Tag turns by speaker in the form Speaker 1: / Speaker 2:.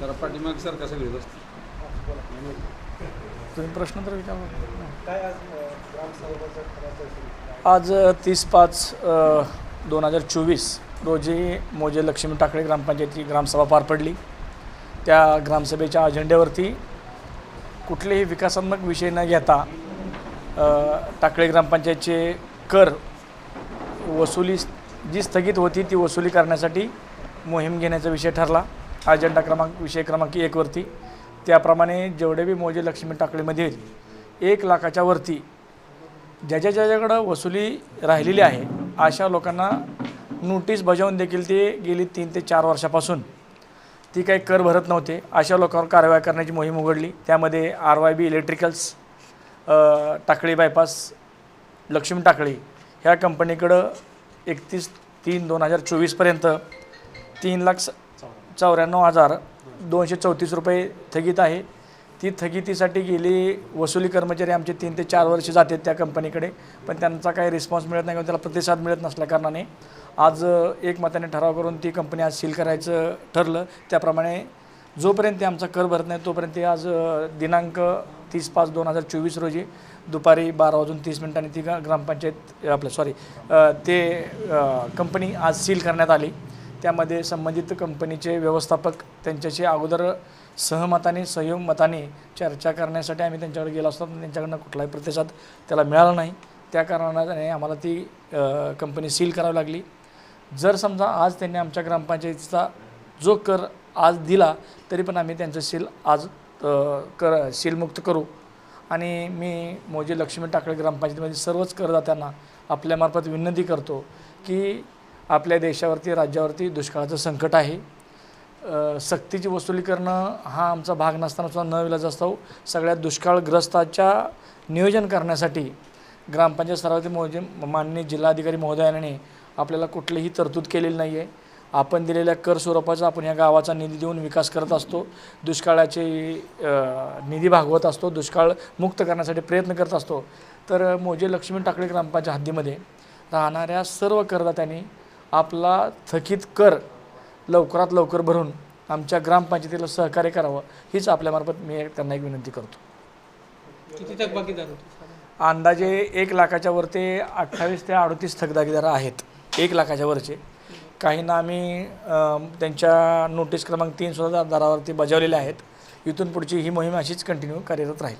Speaker 1: जरा पाठीमाग सर कसं घेत असतं
Speaker 2: तुम्ही प्रश्न तर विचारा
Speaker 3: काय आज
Speaker 2: तीस पाच दोन हजार चोवीस रोजी मोजे लक्ष्मी टाकळे ग्रामपंचायतीची ग्रामसभा पार पडली. त्या ग्रामसभेच्या अजेंड्यावरती कुठलेही विकासात्मक विषय न घेता टाकळे ग्रामपंचायतचे कर वसुली जी स्थगित होती ती वसुली करण्यासाठी मोहीम घेण्याचा विषय ठरला. अजेंडा क्रमांक विषय क्रमांक एकवरती त्याप्रमाणे जेवढे बी मोजे लक्ष्मी टाकळीमध्ये एक लाखाच्या वरती ज्याच्या ज्याच्याकडं वसुली राहिलेली आहे अशा लोकांना नोटीस बजावून देखील ते गेली तीन ते चार वर्षापासून. ती काही कर भरत नव्हते. अशा लोकांवर कारवाई करण्याची मोहीम उघडली. त्यामध्ये R Y B electricals Takali bypass Lakshmi Takali ह्या कंपनीकडं एकतीस तीन दोन हजार चोवीसपर्यंत तीन लाख स- चौऱ्याण्णव हजार दोनशे चौतीस रुपये थगित आहे. ती थगितीसाठी गेली वसुली कर्मचारी आमचे तीन ते चार वर्ष जातात त्या कंपनीकडे पण त्यांचा काही रिस्पॉन्स मिळत नाही किंवा त्याला प्रतिसाद मिळत नसल्याकारणाने आज एकमताने ठराव करून ती कंपनी आज सील करायचं ठरलं. त्याप्रमाणे जोपर्यंत ते आमचा कर भरत नाही तोपर्यंत ते आज दिनांक तीस पाच दोन हजार चोवीस रोजी दुपारी बारा वाजून तीस मिनिटांनी ती गा- ग्रामपंचायत आपलं सॉरी ते कंपनी आज सील करण्यात आली. त्यामध्ये संबंधित कंपनीचे व्यवस्थापक त्यांच्याशी अगोदर सहमताने सहयोग मताने चर्चा करण्यासाठी आम्ही त्यांच्याकडे गेलो असतो. पण त्यांच्याकडनं कुठलाही प्रतिसाद त्याला मिळाला नाही. त्या कारणाने आम्हाला ती कंपनी सील करावी लागली. जर समजा आज त्यांनी आमच्या ग्रामपंचायतीचा जो कर आज दिला तरी पण आम्ही त्यांचं सील आज कर सीलमुक्त करू. आणि मी मोजे लक्ष्मी टाकळे ग्रामपंचायतीमध्ये सर्वच करदात्यांना आपल्यामार्फत विनंती करतो की आपल्या देशावरती राज्यावरती दुष्काळाचं संकट आहे. सक्तीची वसुली करणं हा आमचा भाग नसताना सुद्धा न विलाज असतो. सगळ्या दुष्काळग्रस्ताच्या नियोजन करण्यासाठी ग्रामपंचायत स्तरावरती मोजे माननीय जिल्हाधिकारी महोदयाने आपल्याला कुठलीही तरतूद केलेली नाही आहे आपण दिलेल्या कर स्वरूपाचा आपण या गावाचा निधी देऊन विकास करत असतो. दुष्काळाचे निधी भागवत असतो. दुष्काळ मुक्त करण्यासाठी प्रयत्न करत असतो. तर मोजे लक्ष्मी टाकळे ग्रामपंचायत हद्दीमध्ये राहणाऱ्या सर्व करदात्यांनी आपला थकीत कर लवकरात लवकर भरून आमच्या ग्रामपंचायतीला सहकार्य करावं हीच आपल्यामार्फत मी त्यांना एक विनंती करतो.
Speaker 4: किती थकबाकीदार होते?
Speaker 2: अंदाजे एक लाखाच्या वर ते अठ्ठावीस ते अडतीस थकदागीदार आहेत एक लाखाच्या वरचे. काहींना आम्ही त्यांच्या नोटीस क्रमांक तीन सुद्धा दरावरती बजावलेल्या आहेत. इथून पुढची ही मोहीम अशीच कंटिन्यू कार्यरत राहील.